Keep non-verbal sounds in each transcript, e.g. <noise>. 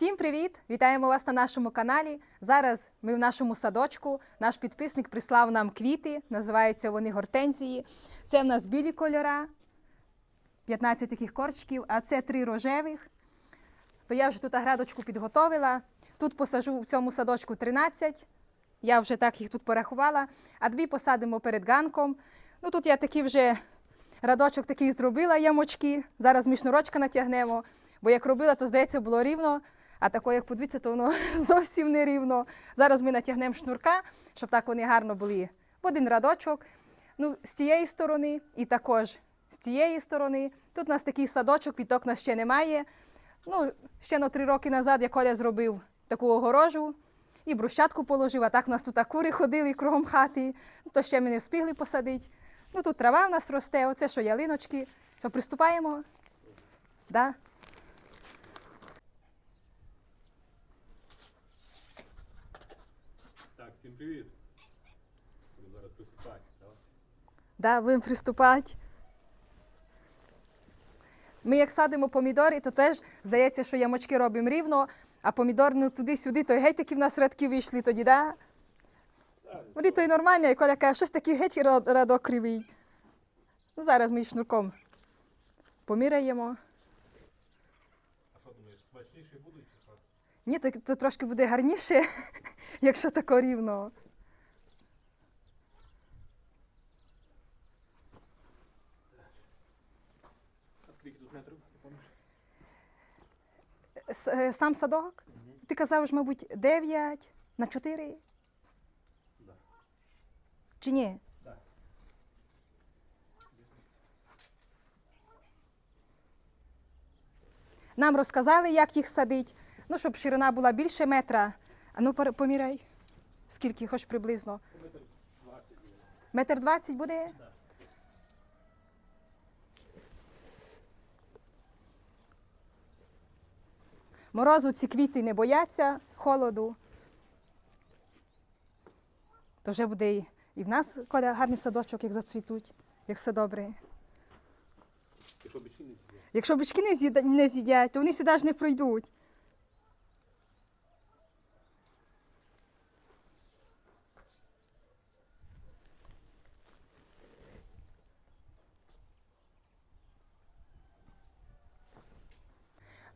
Всім привіт! Вітаємо вас на нашому каналі. Зараз ми в нашому садочку. Наш підписник прислав нам квіти, називаються вони гортензії. Це в нас білі кольора, 15 таких корчиків, а це три рожевих. То я вже тут градочку підготовила. Тут посажу в цьому садочку 13. Я вже так їх тут порахувала, а дві посадимо перед ганком. Ну тут я такі вже радочок такий зробила ямочки. Зараз ми шнурочка натягнемо. Бо як робила, то здається було рівно. А тако, як подивіться, то воно <laughs> зовсім не рівно. Зараз ми натягнемо шнурка, щоб так вони гарно були в один радочок. Ну, з цієї сторони і також з цієї сторони. Тут у нас такий садочок, віток нас ще немає. Ну, ще на три роки назад я Коля зробив таку огорожу і брусчатку положив, а так у нас тут кури ходили кругом хати, то ще ми не встигли посадити. Ну тут трава в нас росте, оце що ялиночки. Що приступаємо? Да? Так, всім привіт. Будемо зараз приступати. Давай. Да, будемо приступати. Ми як садимо помідори, то теж здається, що ямочки робимо рівно, а помідор ну, туди-сюди, то геть такі в нас рядки вийшли тоді, да? Вони то й нормально, і Коля каже, щось такий геть рад- радок кривий. Ну, зараз ми шнурком поміряємо. А що думаєш, смачніші будуть чи що? Ні, то, то трошки буде гарніше, <laughs> якщо тако рівно. А скільки тут метрів? Е, Сам садок? Ти казав, ж, мабуть, 9 на 4? Да. Чи ні? Да. Нам розказали, як їх садить. Ну, щоб ширина була більше метра. А ну поміряй. Скільки, хоч приблизно. Метр 20 буде. Метр двадцять буде? Морозу ці квіти не бояться, холоду. То вже буде і, і в нас Коля, гарний садочок, як зацвітуть, як все добре. Якщо бички не. Якщо бички не з'їдять, то вони сюди ж не пройдуть.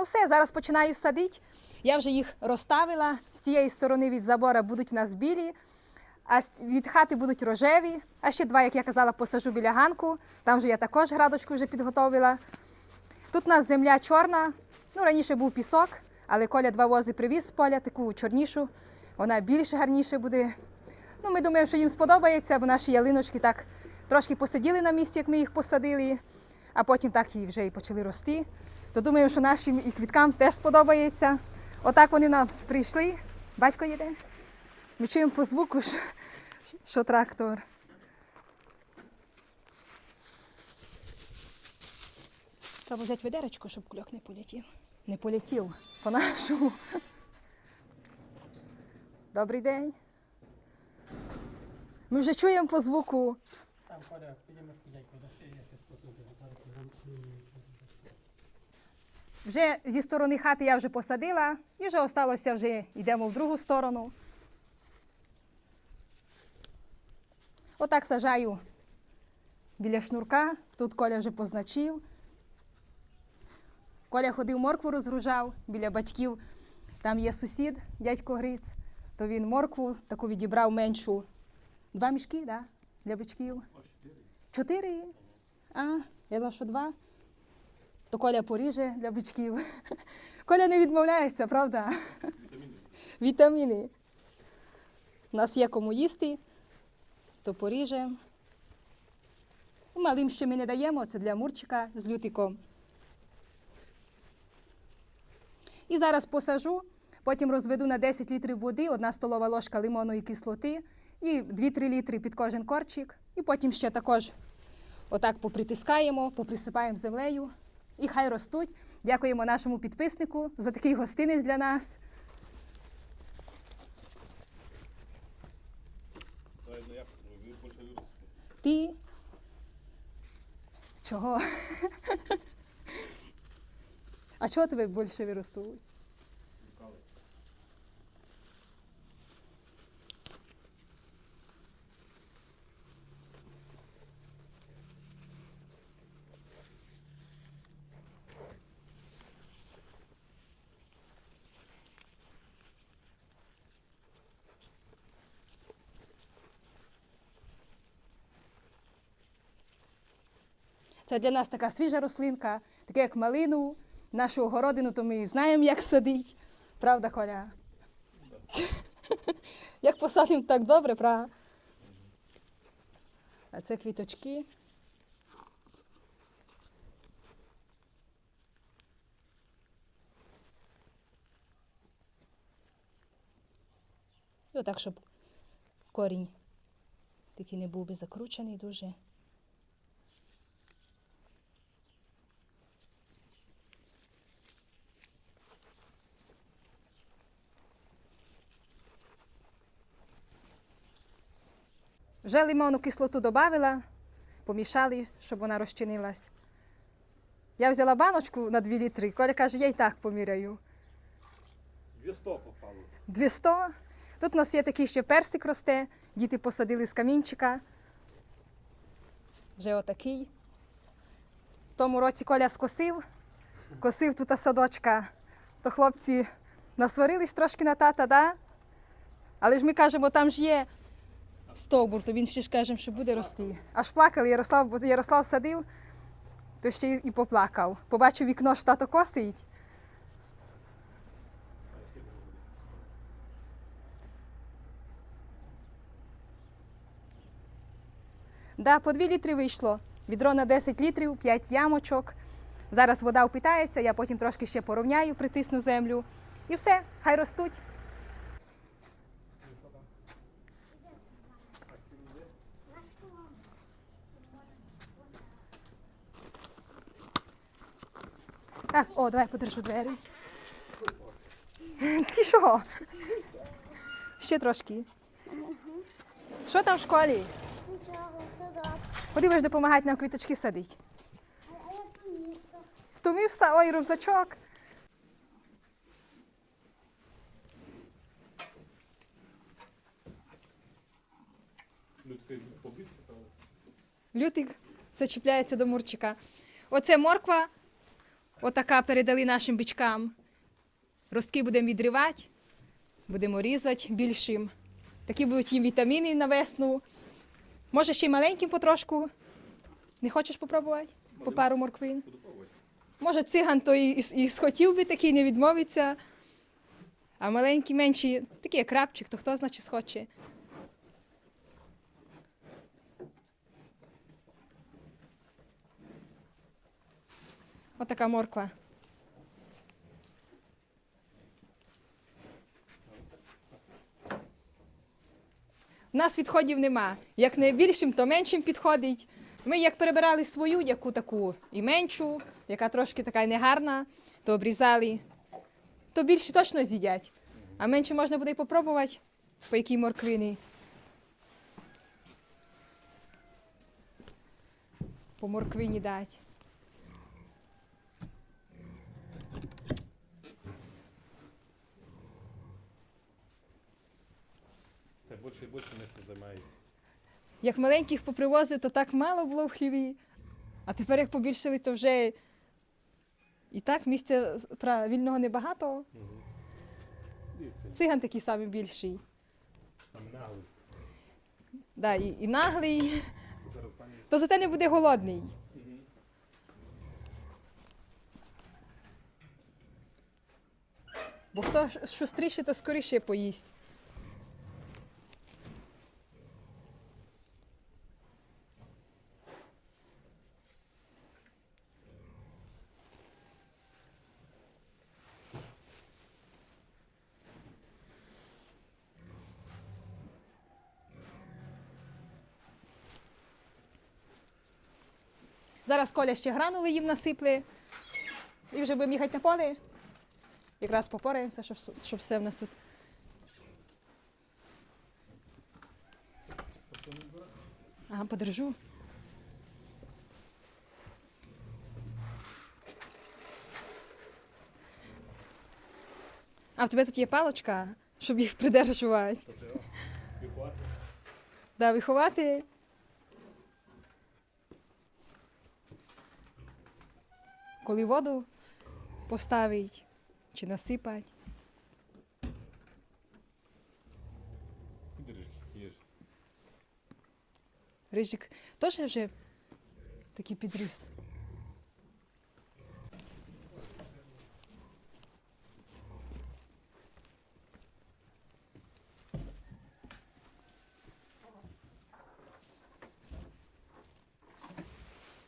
Ну все, зараз починаю садити. Я вже їх розставила. З тієї сторони від забора будуть в нас білі, а від хати будуть рожеві. А ще два, як я казала, посажу біля ганку. Там вже я також градочку вже підготовила. Тут у нас земля чорна. Ну, раніше був пісок, але Коля два вози привіз з поля, таку чорнішу. Вона більш гарніше буде. Ну, ми думаємо, що їм сподобається, бо наші ялиночки так трошки посиділи на місці, як ми їх посадили, а потім так і вже і почали рости. То думаємо, що нашим і квіткам теж сподобається. Отак вони нам прийшли. Батько їде. Ми чуємо по звуку, що, що трактор. Треба взяти ведеречко, щоб кульок не полетів. Не полетів по-нашому. Добрий день. Ми вже чуємо по звуку. Там Коля, підемо дядько до шиї, я щось потім приготую. Вже зі сторони хати я вже посадила, і вже осталося вже йдемо в другу сторону. Отак сажаю біля шнурка. Тут Коля вже позначив. Коля ходив моркву розгружав біля батьків. Там є сусід, дядько Гриць, то він моркву таку відібрав меншу. Два мішки, да? Для. Чотири. Чотири. А, я думала, що два. То Коля поріже для бичків. <laughs> Коля не відмовляється, правда? Вітаміни. Вітаміни. У нас є кому їсти, то поріжемо. Малим ще ми не даємо, це для мурчика з лютиком. І зараз посажу, потім розведу на 10 літрів води, одна столова ложка лимонної кислоти і 2-3 літри під кожен корчик. І потім ще також отак попритискаємо, поприсипаємо землею. І хай ростуть. Дякуємо нашому підписнику за такий гостинець для нас. Ти. Чого? <laughs> А чого тебе більше виростуть? Це для нас така свіжа рослинка, таке як малину. Нашу огородину, то ми знаємо, як садить. Правда, Коля? <laughs> як посадимо так добре, правда? А це квіточки. І отак, щоб корінь такий не був би закручений дуже. Вже лимонну кислоту додавила, помішали, щоб вона розчинилась. Я взяла баночку на 2 літри. Коля каже, я і так поміряю. 200 попало. 200. Тут у нас є такий ще персик росте. Діти посадили з камінчика. Вже отакий. В тому році Коля скосив, косив тут садочка. То хлопці насварились трошки на тата, да? Але ж ми кажемо, там ж є стовбур, то він ще ж каже, що буде рости. Аж плакали, Ярослав, бо Ярослав садив, то ще і поплакав. Побачив вікно, що тато косить. Да, по 2 літри вийшло. Відро на 10 літрів, 5 ямочок. Зараз вода впитається, я потім трошки ще порівняю, притисну землю. І все, хай ростуть. А, о, давай подержу двері. Ти що? Ще трошки. Що там в школі? Нічого, все добре. Куди допомагати нам квіточки садити? А я помісто. Втомився, ой, рюкзачок. Людки побиться, Лютик все чіпляється до мурчика. Оце морква, отака передали нашим бичкам. Ростки будемо відривати, будемо різати більшим. Такі будуть їм вітаміни на весну. Може, ще й маленьким потрошку. Не хочеш попробувати? По пару морквин? Може, циган то і, і, і схотів би такий, не відмовиться. А маленькі, менші, такі як крапчик, то хто значить схоче. Отака морква. У нас відходів нема. Як не більшим, то меншим підходить. Ми як перебирали свою, яку таку і меншу, яка трошки така негарна, то обрізали, то більше точно з'їдять. А менше можна буде й попробувати, по якій морквині. По морквині дати. Більше і більше місця займає. Як маленьких попривозив, то так мало було в хліві. А тепер як побільшили, то вже і так місця вільного небагато. Дивіться, Циган такий самий більший. саме наглий. Да, і, і наглий, Зараз там то зате не буде голодний. Бо хто шустріше, то скоріше поїсть. Зараз Коля ще гранули їм насипле. І вже будемо їхати на поле. Якраз попораємося, щоб, щоб все в нас тут. Ага, подержу. А в тебе тут є палочка, щоб їх придержувати. Виховати. Да, виховати. Коли воду поставить чи насипать. Рижик теж вже такий підріс.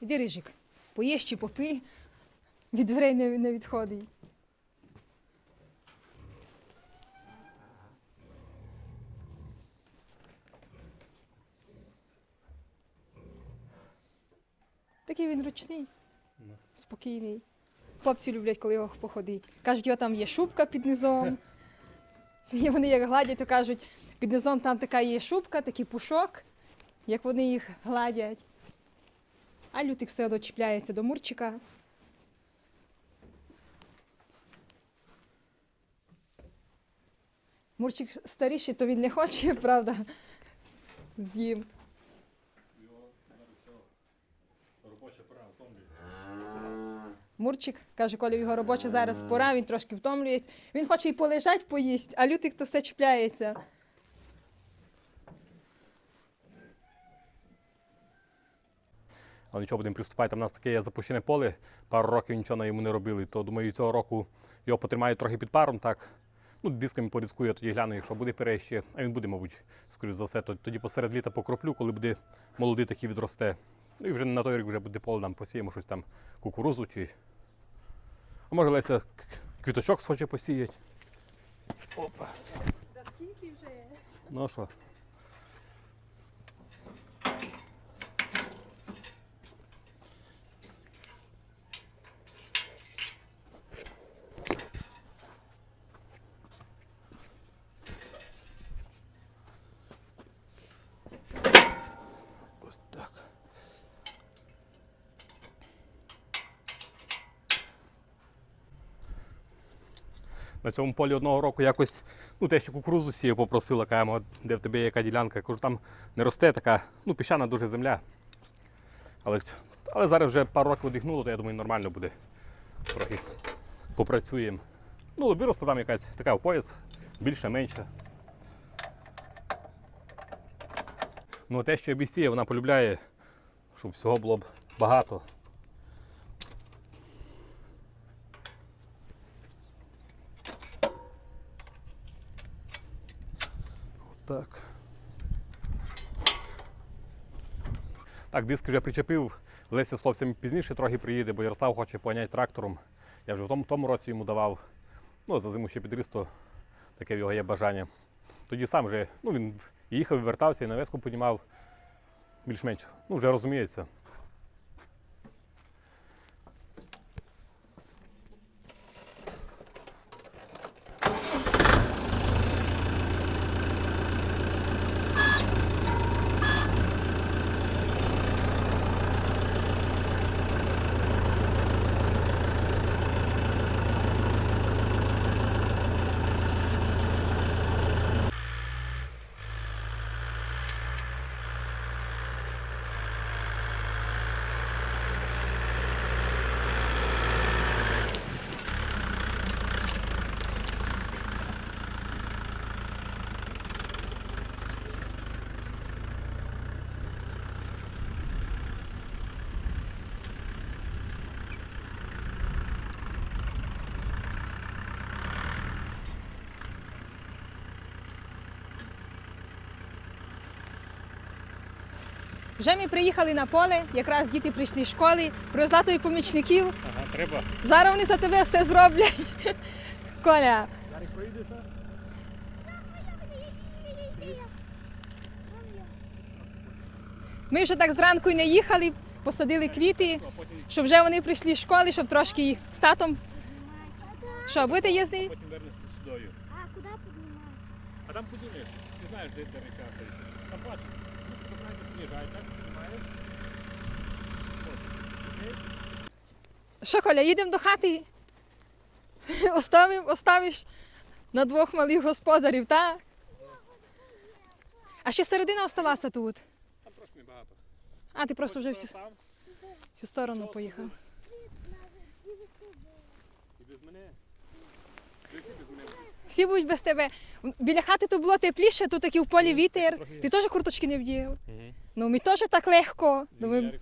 Іди, Рижик, поїж чи попий, від дверей не, не відходить. Такий він ручний, Ну. спокійний. Хлопці люблять, коли його походить. Кажуть, його там є шубка під низом. І вони як гладять, то кажуть, під низом там така є шубка, такий пушок, як вони їх гладять. А лютик все одно чіпляється до мурчика. Мурчик старіший, то він не хоче, <laughs> правда, з'їм. Мурчик каже, коли його робоча зараз пора, він трошки втомлюється. Він хоче і полежать, поїсть, а лютик то все чіпляється. Але нічого будемо приступати. Там у нас таке є запущене поле, пару років нічого на йому не робили. То думаю, цього року його потримають трохи під паром, так. Ну, дисками порізкую, я тоді гляну, якщо буде перещі, а він буде, мабуть, скоріш за все, то тоді посеред літа покроплю, коли буде молодий такий відросте. Ну і вже на той рік вже буде поле, там посіємо щось там кукурузу чи. А може Леся квіточок схоче посіяти. Опа. Ну що? На цьому полі одного року якось, ну те, що кукурузу сіяв, попросила, кажемо, де в тебе є яка ділянка. Я кажу, там не росте така, ну, піщана дуже земля. Але, але зараз вже пару років одихнуло, то я думаю, нормально буде. Трохи попрацюємо. Ну, виросла там якась така в пояс, більше, менше. Ну, те, що я бісіє, вона полюбляє, щоб всього було б багато. Так. Так, диск вже причепив. Леся з хлопцями пізніше трохи приїде, бо Ярослав хоче поняти трактором. Я вже в тому, тому році йому давав. Ну, за зиму ще підріс, то таке в його є бажання. Тоді сам вже, ну він їхав, вертався і навеску піднімав більш-менш. Ну, вже розуміється. Вже ми приїхали на поле, якраз діти прийшли з школи, привезла тобі помічників. Ага, треба. Зараз вони за тебе все зроблять. Коля, ми вже так зранку і не їхали, посадили квіти, щоб вже вони прийшли з школи, щоб трошки з татом. Що, будете їздити? Потім вернешся сюди. А куда поднимать? А там подумаєш, ти знаєш, де, стоїть. Там бачиш, ну, знаєте, під'їжджай, так, піднімаєш. Ось. Що, Коля, їдемо до хати? <laughs> Оставим, оставиш На двох малих господарів, так? А ще середина осталася тут. Там трошки небагато. А, ти просто вже всю, всю сторону поїхав. І без мене. Всі будуть без тебе. Біля хати тут було тепліше, тут такий в полі вітер. Ти теж курточки не. Угу. Ну, мені теж так легко. Ну, ми-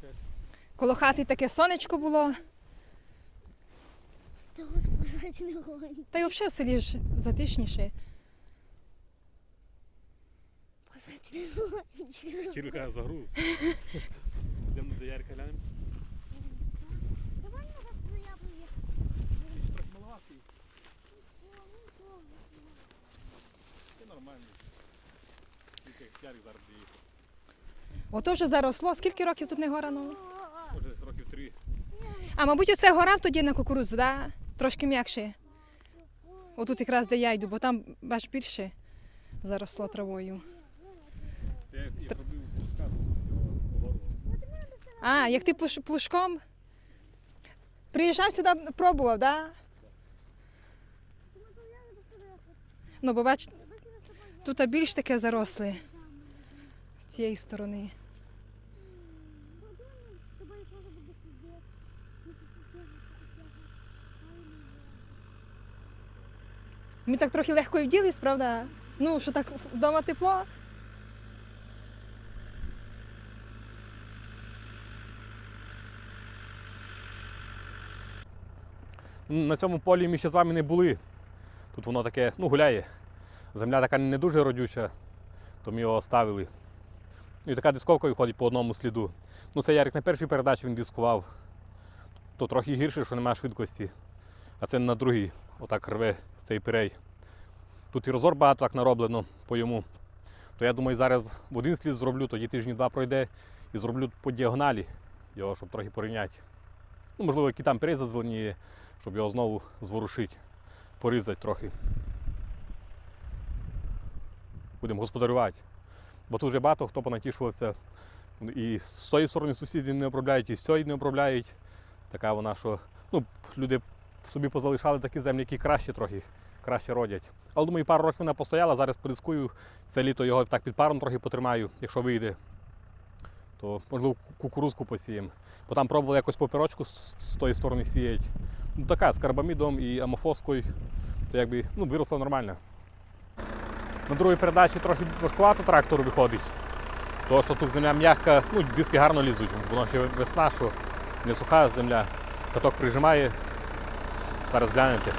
коло хати таке сонечко було. Не. Та й взагалі в селі ж затишніше. Не гонить. Кілька загруз. <laughs> Йдемо до Ярика глянемо. Давай назад твоя приїхала. Трохи маловатий. Це нормально. Ярик зараз доїхав. Ото вже заросло. Скільки років тут не горано? Може, років три. А мабуть, оце гора тоді на кукурудзу, да? Трошки м'якше. Отут якраз де я йду, бо там бач більше заросло травою. Я пускав. А, як ти плуш- плужком приїжджав сюди, пробував, да? Ну, бо бач, тут більш таке заросле цієї сторони. Ми так трохи легко і вділись, правда? Ну, що так вдома тепло. На цьому полі ми ще з вами не були. Тут воно таке, ну, гуляє. Земля така не дуже родюча, то ми його оставили. І така дисковка виходить по одному сліду. Ну, це Ярик на першій передачі він дискував. То трохи гірше, що немає швидкості. А це на другій, отак рве цей пирей. Тут і розор багато так нароблено по йому. То я думаю, зараз в один слід зроблю, тоді тижні два пройде і зроблю по діагоналі його, щоб трохи порівняти. Ну, можливо, які там пирей зазеленіє, щоб його знову зворушити, порізати трохи. Будемо господарювати. Бо тут вже багато хто понатішувався. І з тої сторони сусіди не обробляють, і з цієї не обробляють. Така вона, що ну, люди собі позалишали такі землі, які краще трохи, краще родять. Але думаю, пару років вона постояла, зараз порискую. Це літо його так під паром трохи потримаю, якщо вийде. То можливо кукурузку посіємо. Бо там пробували якось поперочку з, з тої сторони сіяти. Ну така з карбамідом і амофоскою. То якби ну, виросла нормально. На другій передачі трохи важкувато трактору виходить. Тому що тут земля м'яка, ну, диски гарно лізуть, воно ще весна, що не суха земля. Каток прижимає. Зараз глянете.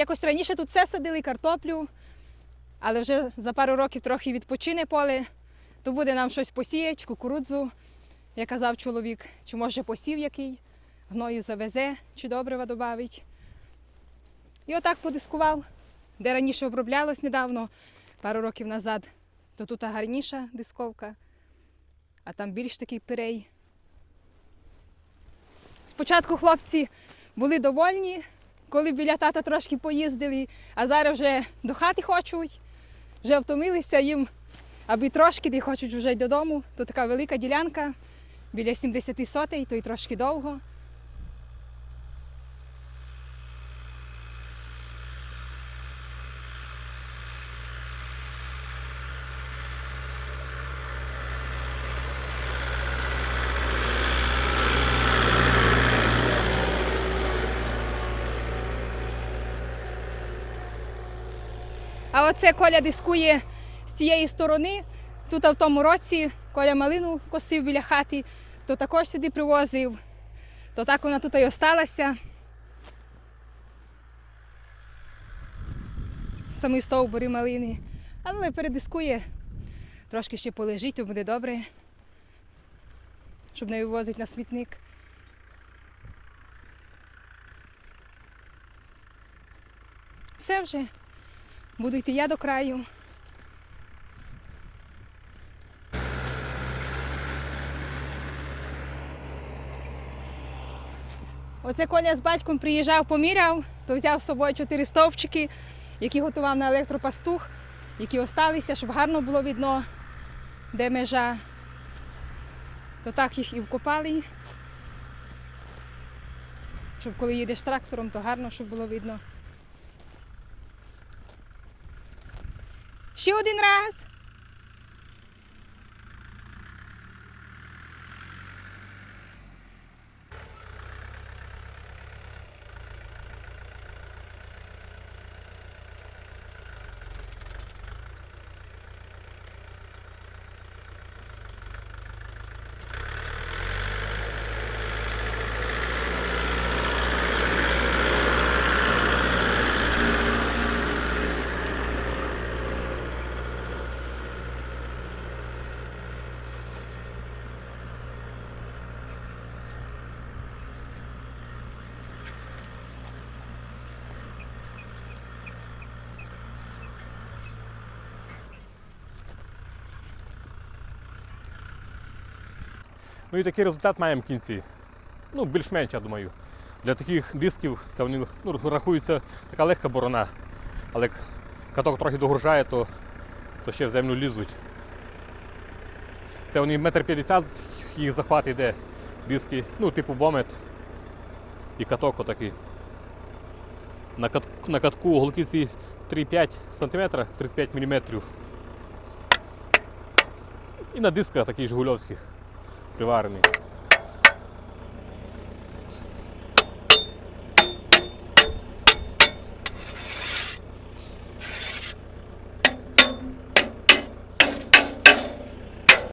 Якось раніше тут все садили, картоплю, але вже за пару років трохи відпочине поле, то буде нам щось посіяти, кукурудзу, як казав чоловік, чи може посів який, гною завезе, чи добрива додавить. І отак подискував, де раніше оброблялось недавно, пару років назад, то тут гарніша дисковка, а там більш такий пирей. Спочатку хлопці були довольні, коли біля тата трошки поїздили, а зараз вже до хати хочуть, вже втомилися їм, аби трошки, де хочуть вже й додому. Тут така велика ділянка, біля 70 сотей, то й трошки довго. Оце Коля дискує з цієї сторони. Тут в тому році Коля малину косив біля хати, то також сюди привозив, то так вона тут і осталася. Самі стовбури малини. Але передискує, трошки ще полежить, то буде добре, щоб не вивозити на смітник. Все вже. Буду йти я до краю. Оце Коля з батьком приїжджав, поміряв, то взяв з собою чотири стовпчики, які готував на електропастух, які осталися, щоб гарно було видно, де межа. То так їх і вкопали. Щоб коли їдеш трактором, то гарно, щоб було видно. Ще один раз. Ну і такий результат маємо в кінці. Ну, більш-менш, я думаю. Для таких дисків це вони ну, рахується така легка борона. Але як каток трохи догружає, то, то ще в землю лізуть. Це вони метр п'ятдесят, їх захват йде, диски, ну, типу бомет і каток отакий. На, кат, на катку голки ці 3,5 см, 35 мм. І на дисках таких жигульовських приварений.